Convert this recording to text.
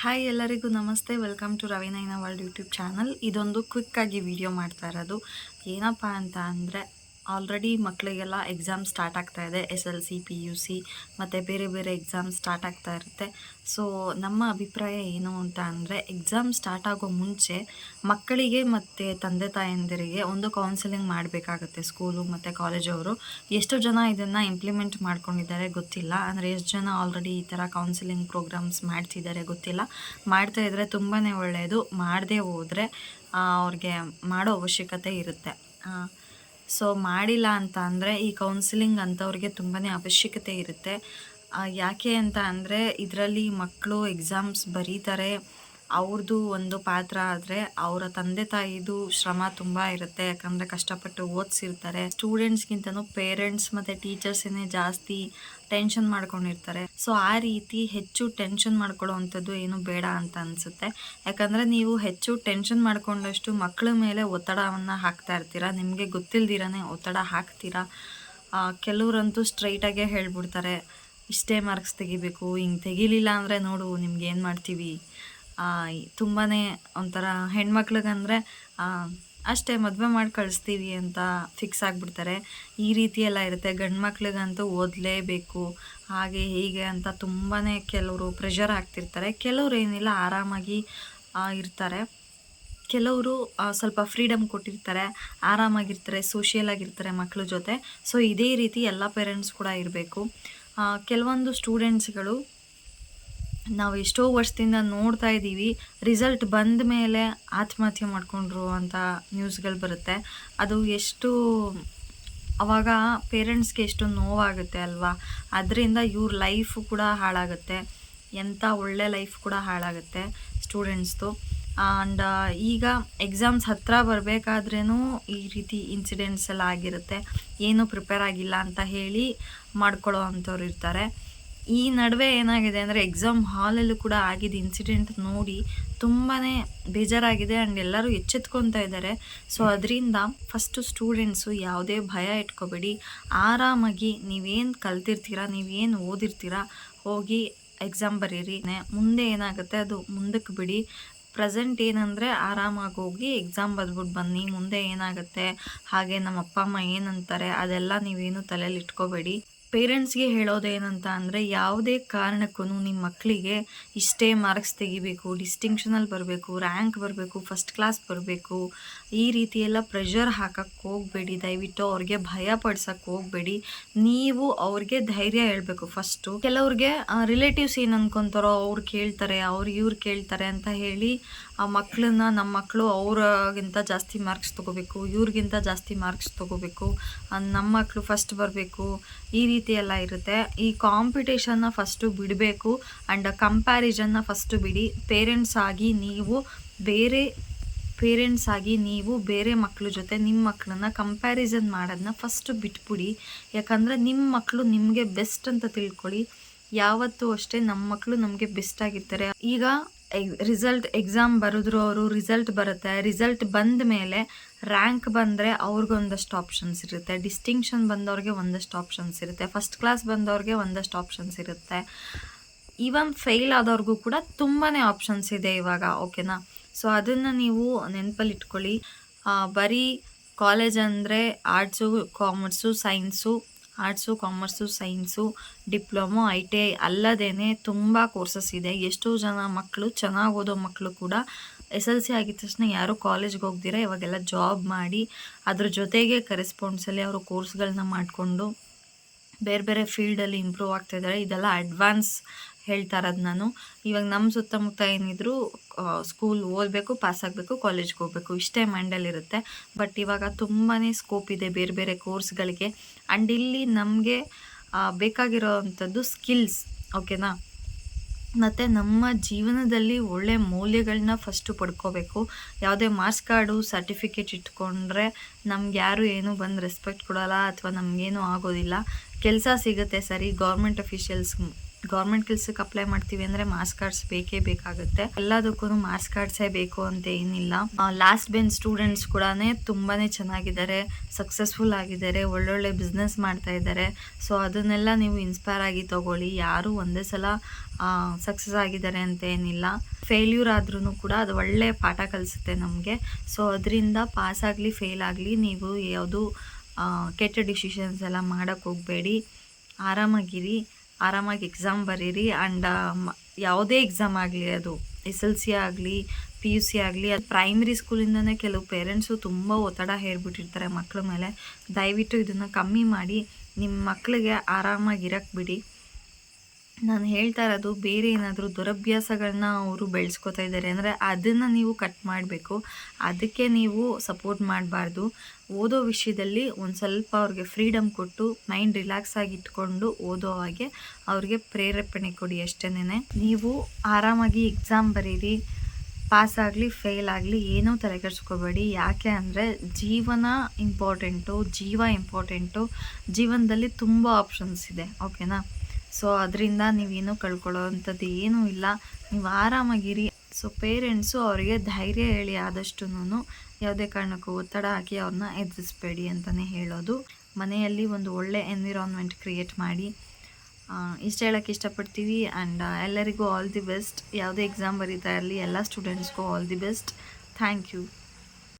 Hi ಎಲ್ಲರಿಗೂ ನಮಸ್ತೆ. Welcome to ರವಿನೈನ ವರ್ಲ್ಡ್ ಯೂಟ್ಯೂಬ್ ಚಾನಲ್ ಇದೊಂದು ಕ್ವಿಕ್ಕಾಗಿ ವಿಡಿಯೋ ಮಾಡ್ತಾ ಇರೋದು. ಏನಪ್ಪ ಅಂತ ಅಂದರೆ ಆಲ್ರೆಡಿ ಮಕ್ಕಳಿಗೆಲ್ಲ ಎಕ್ಸಾಮ್ ಸ್ಟಾರ್ಟ್ ಆಗ್ತಾ ಇದೆ S L C P U C ಮತ್ತು ಬೇರೆ ಬೇರೆ ಎಕ್ಸಾಮ್ ಸ್ಟಾರ್ಟ್ ಆಗ್ತಾ ಇರುತ್ತೆ. ಸೊ ನಮ್ಮ ಅಭಿಪ್ರಾಯ ಏನು ಅಂತ ಅಂದರೆ ಎಕ್ಸಾಮ್ ಸ್ಟಾರ್ಟ್ ಆಗೋ ಮುಂಚೆ ಮಕ್ಕಳಿಗೆ ಮತ್ತು ತಂದೆ ತಾಯಂದಿರಿಗೆ ಒಂದು ಕೌನ್ಸಿಲಿಂಗ್ ಮಾಡಬೇಕಾಗುತ್ತೆ ಸ್ಕೂಲು ಮತ್ತು ಕಾಲೇಜವರು ಎಷ್ಟು ಜನ ಇದನ್ನು ಇಂಪ್ಲಿಮೆಂಟ್ ಮಾಡ್ಕೊಂಡಿದ್ದಾರೆ ಗೊತ್ತಿಲ್ಲ. ಅಂದರೆ ಎಷ್ಟು ಜನ ಆಲ್ರೆಡಿ ಈ ಥರ ಕೌನ್ಸಿಲಿಂಗ್ ಪ್ರೋಗ್ರಾಮ್ಸ್ ಮಾಡ್ತಿದ್ದಾರೆ ಗೊತ್ತಿಲ್ಲ. ಮಾಡ್ತಾ ಇದ್ದರೆ ತುಂಬಾ ಒಳ್ಳೆಯದು ಮಾಡದೇ ಹೋದರೆ ಅವ್ರಿಗೆ ಮಾಡೋ ಅವಶ್ಯಕತೆ ಇರುತ್ತೆ. ಸೊ ಮಾಡಿಲ್ಲ ಅಂತ ಅಂದರೆ ಈ ಕೌನ್ಸಿಲಿಂಗ್ ಅಂಥವ್ರಿಗೆ ತುಂಬಾ ಅವಶ್ಯಕತೆ ಇರುತ್ತೆ. ಯಾಕೆ ಅಂತ ಅಂದರೆ ಇದರಲ್ಲಿ ಮಕ್ಕಳು ಎಕ್ಸಾಮ್ಸ್ ಬರೀತಾರೆ. ಅವ್ರದ್ದು ಒಂದು ಪಾತ್ರ ಆದರೆ ಅವರ ತಂದೆ ತಾಯಿದು ಶ್ರಮ ತುಂಬ ಇರುತ್ತೆ. ಯಾಕಂದರೆ ಕಷ್ಟಪಟ್ಟು ಓದಿಸಿರ್ತಾರೆ. ಸ್ಟೂಡೆಂಟ್ಸ್ಗಿಂತನೂ ಪೇರೆಂಟ್ಸ್ ಮತ್ತು ಟೀಚರ್ಸೇನೇ ಜಾಸ್ತಿ ಟೆನ್ಷನ್ ಮಾಡ್ಕೊಂಡಿರ್ತಾರೆ. ಸೊ ಆ ರೀತಿ ಹೆಚ್ಚು ಟೆನ್ಷನ್ ಮಾಡ್ಕೊಳ್ಳೋ ಅಂಥದ್ದು ಏನು ಬೇಡ ಅಂತ ಅನಿಸುತ್ತೆ. ಯಾಕಂದರೆ ನೀವು ಹೆಚ್ಚು ಟೆನ್ಷನ್ ಮಾಡ್ಕೊಂಡಷ್ಟು ಮಕ್ಕಳ ಮೇಲೆ ಒತ್ತಡವನ್ನು ಹಾಕ್ತಾ ಇರ್ತೀರ. ನಿಮಗೆ ಗೊತ್ತಿಲ್ದಿರನೇ ಒತ್ತಡ ಹಾಕ್ತೀರಾ. ಕೆಲವರಂತೂ ಕೆಲವ್ರಂತೂ ಸ್ಟ್ರೈಟಾಗೇ ಹೇಳ್ಬಿಡ್ತಾರೆ. ಇಷ್ಟೇ ಮಾರ್ಕ್ಸ್ ತೆಗಿಬೇಕು, ಹಿಂಗೆ ತೆಗಿಲಿಲ್ಲ ಅಂದರೆ ನೋಡು, ನಿಮ್ಗೆ ಏನು ಮಾಡ್ತೀವಿ? ತುಂಬಾ ಒಂಥರ ಹೆಣ್ಮಕ್ಳಿಗಂದರೆ ಅಷ್ಟೇ ಮದುವೆ ಮಾಡಿ ಕಳಿಸ್ತೀವಿ ಅಂತ ಫಿಕ್ಸ್ ಆಗಿಬಿಡ್ತಾರೆ. ಈ ರೀತಿ ಎಲ್ಲ ಇರುತ್ತೆ. ಗಂಡು ಮಕ್ಳಿಗಂತೂ ಓದಲೇಬೇಕು. ಹಾಗೆ ಹೀಗೆ ಅಂತ ತುಂಬಾ ಕೆಲವರು ಪ್ರೆಷರ್ ಆಗ್ತಿರ್ತಾರೆ ಕೆಲವ್ರು ಏನಿಲ್ಲ, ಆರಾಮಾಗಿ ಇರ್ತಾರೆ. ಕೆಲವರು ಸ್ವಲ್ಪ ಫ್ರೀಡಮ್ ಕೊಟ್ಟಿರ್ತಾರೆ. ಆರಾಮಾಗಿರ್ತಾರೆ ಸೋಷಿಯಲ್ ಆಗಿರ್ತಾರೆ ಮಕ್ಕಳ ಜೊತೆ. ಸೊ ಇದೇ ರೀತಿ ಎಲ್ಲ ಪೇರೆಂಟ್ಸ್ ಕೂಡ ಇರಬೇಕು. ಕೆಲವೊಂದು ಸ್ಟೂಡೆಂಟ್ಸ್ಗಳು ನಾವು ಎಷ್ಟೋ ವರ್ಷದಿಂದ ನೋಡ್ತಾ ಇದ್ದೀವಿ. ರಿಸಲ್ಟ್ ಬಂದ ಮೇಲೆ ಆತ್ಮಹತ್ಯೆ ಮಾಡಿಕೊಂಡ್ರು ಅಂತ ನ್ಯೂಸ್ಗಳು ಬರುತ್ತೆ. ಅದು ಎಷ್ಟು, ಅವಾಗ ಪೇರೆಂಟ್ಸ್ಗೆ ಎಷ್ಟು ನೋವಾಗುತ್ತೆ ಅಲ್ವಾ? ಅದರಿಂದ ಇವ್ರ ಲೈಫು ಕೂಡ ಹಾಳಾಗುತ್ತೆ. ಎಂಥ ಒಳ್ಳೆ ಲೈಫ್ ಕೂಡ ಹಾಳಾಗುತ್ತೆ ಸ್ಟೂಡೆಂಟ್ಸ್ದು. ಆ್ಯಂಡ್ ಈಗ ಎಕ್ಸಾಮ್ಸ್ ಹತ್ತಿರ ಬರಬೇಕಾದ್ರೂ ಈ ರೀತಿ ಇನ್ಸಿಡೆಂಟ್ಸ್ ಎಲ್ಲ ಆಗಿರುತ್ತೆ. ಏನೂ ಪ್ರಿಪೇರ್ ಆಗಿಲ್ಲ ಅಂತ ಹೇಳಿ ಮಾಡ್ಕೊಳ್ಳೋ ಅಂಥವ್ರು ಇರ್ತಾರೆ. ಈ ನಡುವೆ ಏನಾಗಿದೆ ಅಂದರೆ ಎಕ್ಸಾಮ್ ಹಾಲಲ್ಲೂ ಕೂಡ ಆಗಿದ್ದ ಇನ್ಸಿಡೆಂಟ್ ನೋಡಿ ತುಂಬಾ ಬೇಜಾರಾಗಿದೆ ಆ್ಯಂಡ್ ಎಲ್ಲರೂ ಎಚ್ಚೆತ್ಕೊತಾ ಇದ್ದಾರೆ. ಸೊ ಅದರಿಂದ ಫಸ್ಟು ಸ್ಟೂಡೆಂಟ್ಸು ಯಾವುದೇ ಭಯ ಇಟ್ಕೋಬೇಡಿ. ಆರಾಮಾಗಿ ನೀವೇನು ಕಲ್ತಿರ್ತೀರ, ನೀವೇನು ಓದಿರ್ತೀರ, ಹೋಗಿ ಎಕ್ಸಾಮ್ ಬರೀರಿ. ಮುಂದೆ ಏನಾಗುತ್ತೆ ಅದು ಮುಂದಕ್ಕೆ ಬಿಡಿ. ಪ್ರೆಸೆಂಟ್ ಏನಂದರೆ ಆರಾಮಾಗಿ ಹೋಗಿ ಎಕ್ಸಾಮ್ ಬರೆದ್ಬಿಟ್ಟು ಬನ್ನಿ. ಮುಂದೆ ಏನಾಗುತ್ತೆ, ಹಾಗೆ ನಮ್ಮ ಅಪ್ಪ, ಅಮ್ಮ ಏನಂತಾರೆ, ಅದೆಲ್ಲ ನೀವೇನು ತಲೆಯಲ್ಲಿ ಇಟ್ಕೋಬೇಡಿ. ಪೇರೆಂಟ್ಸ್ಗೆ ಹೇಳೋದೇನಂತ ಅಂದರೆ ಯಾವುದೇ ಕಾರಣಕ್ಕೂ ನಿಮ್ಮ ಮಕ್ಕಳಿಗೆ ಇಷ್ಟೇ ಮಾರ್ಕ್ಸ್ ತೆಗಿಬೇಕು ಡಿಸ್ಟಿಂಕ್ಷನಲ್ಲಿ ಬರಬೇಕು ರ್ಯಾಂಕ್ ಬರಬೇಕು ಫಸ್ಟ್ ಕ್ಲಾಸ್ ಬರಬೇಕು, ಈ ರೀತಿ ಎಲ್ಲ ಪ್ರೆಷರ್ ಹಾಕಕ್ಕೆ ಹೋಗಬೇಡಿ. ದಯವಿಟ್ಟು ಅವ್ರಿಗೆ ಭಯ ಪಡ್ಸಕ್ಕೆ ಹೋಗಬೇಡಿ. ನೀವು ಅವ್ರಿಗೆ ಧೈರ್ಯ ಹೇಳಬೇಕು ಫಸ್ಟು ಕೆಲವ್ರಿಗೆ ರಿಲೇಟಿವ್ಸ್ ಏನು ಅನ್ಕೊತಾರೋ ಅವ್ರು ಕೇಳ್ತಾರೆ, ಅವ್ರು ಇವ್ರು ಕೇಳ್ತಾರೆ ಅಂತ ಹೇಳಿ ಆ ಮಕ್ಕಳನ್ನ ನಮ್ಮ ಮಕ್ಕಳು ಅವ್ರಿಗಿಂತ ಜಾಸ್ತಿ ಮಾರ್ಕ್ಸ್ ತೊಗೋಬೇಕು, ಇವ್ರಿಗಿಂತ ಜಾಸ್ತಿ ಮಾರ್ಕ್ಸ್ ತೊಗೋಬೇಕು ನಮ್ಮ ಮಕ್ಕಳು ಫಸ್ಟ್ ಬರಬೇಕು, ಈ ರೀತಿ ಎಲ್ಲ ಇರುತ್ತೆ. ಈ ಕಾಂಪಿಟೇಷನ್ನ ಫಸ್ಟು ಬಿಡಬೇಕು ಆ್ಯಂಡ್ ಕಂಪ್ಯಾರಿಸನ್ನ ಫಸ್ಟು ಬಿಡಿ. ಪೇರೆಂಟ್ಸ್ ಆಗಿ ನೀವು ಬೇರೆ ಪೇರೆಂಟ್ಸ್ ಆಗಿ ನೀವು ಬೇರೆ ಮಕ್ಕಳ ಜೊತೆ ನಿಮ್ಮ ಮಕ್ಕಳನ್ನ ಕಂಪ್ಯಾರಿಸನ್ ಮಾಡೋದನ್ನ ಫಸ್ಟು ಬಿಟ್ಬಿಡಿ. ಯಾಕಂದರೆ ನಿಮ್ಮ ಮಕ್ಕಳು ನಿಮಗೆ ಬೆಸ್ಟ್ ಅಂತ ತಿಳ್ಕೊಳ್ಳಿ. ಯಾವತ್ತೂ ಅಷ್ಟೇ ನಮ್ಮ ಮಕ್ಕಳು ನಮಗೆ ಬೆಸ್ಟ್ ಆಗಿರ್ತಾರೆ. ಈಗ ರಿಸಲ್ಟ್ ಎಕ್ಸಾಮ್ ಬರೆದ್ರು ಅವರು ರಿಸಲ್ಟ್ ಬರುತ್ತೆ. ರಿಸಲ್ಟ್ ಬಂದ ಮೇಲೆ ರ್ಯಾಂಕ್ ಬಂದರೆ ಅವ್ರಿಗೊಂದಷ್ಟು ಆಪ್ಷನ್ಸ್ ಇರುತ್ತೆ. ಡಿಸ್ಟಿಂಕ್ಷನ್ ಬಂದವ್ರಿಗೆ ಒಂದಷ್ಟು ಆಪ್ಷನ್ಸ್ ಇರುತ್ತೆ. ಫಸ್ಟ್ ಕ್ಲಾಸ್ ಬಂದವ್ರಿಗೆ ಒಂದಷ್ಟು ಆಪ್ಷನ್ಸ್ ಇರುತ್ತೆ. ಈವನ್ ಫೇಲ್ ಆದವ್ರಿಗೂ ಕೂಡ ತುಂಬಾ ಆಪ್ಷನ್ಸ್ ಇದೆ ಇವಾಗ ಓಕೆನಾ ಸೊ ಅದನ್ನು ನೀವು ನೆನಪಲ್ಲಿ ಇಟ್ಕೊಳ್ಳಿ. ಬರೀ ಕಾಲೇಜ್ ಅಂದರೆ arts commerce science arts, commerce, science, diploma, I T I ಅಲ್ಲದೇ ತುಂಬ ಕೋರ್ಸಸ್ ಇದೆ. ಎಷ್ಟೋ ಜನ ಮಕ್ಕಳು, ಚೆನ್ನಾಗಿ ಓದೋ ಮಕ್ಕಳು ಕೂಡ ಎಸ್ ಎಲ್ ಸಿ ಆಗಿದ ತಕ್ಷಣ ಯಾರು ಕಾಲೇಜ್ಗೆ ಹೋಗ್ದಿರ, ಇವಾಗೆಲ್ಲ ಜಾಬ್ ಮಾಡಿ ಅದ್ರ ಜೊತೆಗೆ ಕರೆಸ್ಪಾಂಡ್ಸಲ್ಲಿ ಅವರು ಕೋರ್ಸ್ಗಳನ್ನ ಮಾಡಿಕೊಂಡು ಬೇರೆ ಬೇರೆ ಫೀಲ್ಡಲ್ಲಿ ಇಂಪ್ರೂವ್ ಆಗ್ತಾಯಿದ್ದಾರೆ ಇದೆಲ್ಲ ಅಡ್ವಾನ್ಸ್ ಹೇಳ್ತಾ ಇರೋದು ನಾನು. ಇವಾಗ ನಮ್ಮ ಸುತ್ತಮುತ್ತ ಏನಿದ್ರು ಸ್ಕೂಲ್ ಓದಬೇಕು ಪಾಸ್ ಆಗಬೇಕು ಕಾಲೇಜ್ಗೆ ಹೋಗ್ಬೇಕು. ಇಷ್ಟೇ ಮೈಂಡಲ್ಲಿ ಇರುತ್ತೆ. ಬಟ್ ಇವಾಗ ತುಂಬಾ ಸ್ಕೋಪ್ ಇದೆ ಬೇರೆ ಬೇರೆ ಕೋರ್ಸ್ಗಳಿಗೆ ಆ್ಯಂಡ್ ಇಲ್ಲಿ ನಮಗೆ ಬೇಕಾಗಿರೋ ಅಂಥದ್ದು ಸ್ಕಿಲ್ಸ್ ಓಕೆನಾ ಮತ್ತು ನಮ್ಮ ಜೀವನದಲ್ಲಿ ಒಳ್ಳೆ ಮೌಲ್ಯಗಳನ್ನ ಫಸ್ಟು ಪಡ್ಕೋಬೇಕು. ಯಾವುದೇ ಮಾರ್ಕ್ಸ್ ಕಾರ್ಡು ಸರ್ಟಿಫಿಕೇಟ್ ಇಟ್ಕೊಂಡ್ರೆ ನಮ್ಗೆ ಯಾರು ಏನು ಬಂದು ರೆಸ್ಪೆಕ್ಟ್ ಕೊಡೋಲ್ಲ ಅಥವಾ ನಮಗೇನು ಆಗೋದಿಲ್ಲ. ಕೆಲಸ ಸಿಗುತ್ತೆ ಸರಿ ಗೌರ್ಮೆಂಟ್ ಅಫಿಷಿಯಲ್ಸ್ ಗೌರ್ಮೆಂಟ್ ಕೆಲಸಕ್ಕೆ ಅಪ್ಲೈ ಮಾಡ್ತೀವಿ ಅಂದರೆ ಮಾರ್ಕ್ಸ್ ಕಾರ್ಡ್ಸ್ ಬೇಕೇ ಬೇಕಾಗುತ್ತೆ. ಎಲ್ಲದಕ್ಕೂ ಮಾರ್ಕ್ಸ್ ಕಾರ್ಡ್ಸೇ ಬೇಕು ಅಂತ ಏನಿಲ್ಲ. ಲಾಸ್ಟ್ ಬೆನ್ ಸ್ಟೂಡೆಂಟ್ಸ್ ಕೂಡ ತುಂಬಾ ಚೆನ್ನಾಗಿದ್ದಾರೆ ಸಕ್ಸಸ್ಫುಲ್ ಆಗಿದ್ದಾರೆ, ಒಳ್ಳೊಳ್ಳೆ ಬಿಸ್ನೆಸ್ ಮಾಡ್ತಾ ಇದ್ದಾರೆ. ಸೊ ಅದನ್ನೆಲ್ಲ ನೀವು ಇನ್ಸ್ಪೈರ್ ಆಗಿ ತಗೊಳ್ಳಿ. ಯಾರು ಒಂದೇ ಸಲ ಸಕ್ಸಸ್ ಆಗಿದ್ದಾರೆ ಅಂತ ಏನಿಲ್ಲ. ಫೇಲ್ಯೂರ್ ಆದ್ರೂ ಕೂಡ ಅದು ಒಳ್ಳೆ ಪಾಠ ಕಲಿಸುತ್ತೆ ನಮಗೆ. ಸೊ ಅದರಿಂದ ಪಾಸ್ ಆಗಲಿ ಫೇಲ್ ಆಗಲಿ, ನೀವು ಯಾವುದು ಕೆಟ್ಟ ಡಿಸಿಷನ್ಸ್ ಎಲ್ಲ ಮಾಡೋಕ್ಕೆ ಹೋಗಬೇಡಿ. ಆರಾಮಾಗಿರಿ. ಆರಾಮಾಗಿ ಎಕ್ಸಾಮ್ ಬರೀರಿ ಆ್ಯಂಡ್ ಯಾವುದೇ ಎಕ್ಸಾಮ್ ಆಗಲಿ, ಅದು ಎಸ್ ಎಲ್ ಸಿ ಆಗಲಿ ಪಿ ಯು ಸಿ ಆಗಲಿ, ಅದು ಪ್ರೈಮರಿ ಸ್ಕೂಲಿಂದನೇ ಕೆಲವು ಪೇರೆಂಟ್ಸು ತುಂಬ ಒತ್ತಡ ಹೇರ್ಬಿಟ್ಟಿರ್ತಾರೆ ಮಕ್ಳ ಮೇಲೆ. ದಯವಿಟ್ಟು ಇದನ್ನು ಕಮ್ಮಿ ಮಾಡಿ ನಿಮ್ಮ ಮಕ್ಕಳಿಗೆ ಆರಾಮಾಗಿರಕ್ಕೆ ಬಿಡಿ. ನಾನು ಹೇಳ್ತಾ ಇರೋದು ಬೇರೆ ಏನಾದರೂ ದುರಭ್ಯಾಸಗಳನ್ನ ಅವರು ಬೆಳೆಸ್ಕೊತಾ ಇದ್ದಾರೆ ಅಂದರೆ ಅದನ್ನು ನೀವು ಕಟ್ ಮಾಡಬೇಕು. ಅದಕ್ಕೆ ನೀವು ಸಪೋರ್ಟ್ ಮಾಡಬಾರ್ದು. ಓದೋ ವಿಷಯದಲ್ಲಿ ಒಂದು ಸ್ವಲ್ಪ ಅವ್ರಿಗೆ ಫ್ರೀಡಮ್ ಕೊಟ್ಟು ಮೈಂಡ್ ರಿಲ್ಯಾಕ್ಸ್ ಆಗಿ ಇಟ್ಕೊಂಡು ಓದೋ ಹಾಗೆ ಅವ್ರಿಗೆ ಪ್ರೇರೇಪಣೆ ಕೊಡಿ ಅಷ್ಟೇನೆ ನೀವು ಆರಾಮಾಗಿ ಎಕ್ಸಾಮ್ ಬರೀರಿ ಪಾಸ್ ಆಗಲಿ ಫೇಲ್ ಆಗಲಿ, ಏನೂ ತಲೆ ಕೆಡಿಸ್ಕೋಬೇಡಿ. ಯಾಕೆ ಅಂದರೆ ಜೀವನ ಇಂಪಾರ್ಟೆಂಟು ಜೀವ ಇಂಪಾರ್ಟೆಂಟು ಜೀವನದಲ್ಲಿ ತುಂಬ ಆಪ್ಷನ್ಸ್ ಇದೆ. ಓಕೆನಾ ಸೊ ಅದರಿಂದ ನೀವೇನು ಕಳ್ಕೊಳ್ಳೋ ಅಂಥದ್ದು ಏನೂ ಇಲ್ಲ. ನೀವು ಆರಾಮಾಗಿರಿ. ಸೊ ಪೇರೆಂಟ್ಸು ಅವರಿಗೆ ಧೈರ್ಯ ಹೇಳಿ ಆದಷ್ಟು ಯಾವುದೇ ಕಾರಣಕ್ಕೂ ಒತ್ತಡ ಹಾಕಿ ಅವ್ರನ್ನ ಎದುರಿಸ್ಬೇಡಿ ಅಂತಲೇ ಹೇಳೋದು. ಮನೆಯಲ್ಲಿ ಒಂದು ಒಳ್ಳೆ ಎನ್ವಿರಾನ್ಮೆಂಟ್ ಕ್ರಿಯೇಟ್ ಮಾಡಿ. ಇಷ್ಟು ಹೇಳೋಕ್ಕೆ ಇಷ್ಟಪಡ್ತೀವಿ ಆ್ಯಂಡ್ ಎಲ್ಲರಿಗೂ ಆಲ್ ದಿ ಬೆಸ್ಟ್ ಯಾವುದೇ ಎಕ್ಸಾಮ್ ಬರೀತಾ ಇರಲಿ, ಎಲ್ಲ ಸ್ಟೂಡೆಂಟ್ಸ್ಗೂ all the best thank you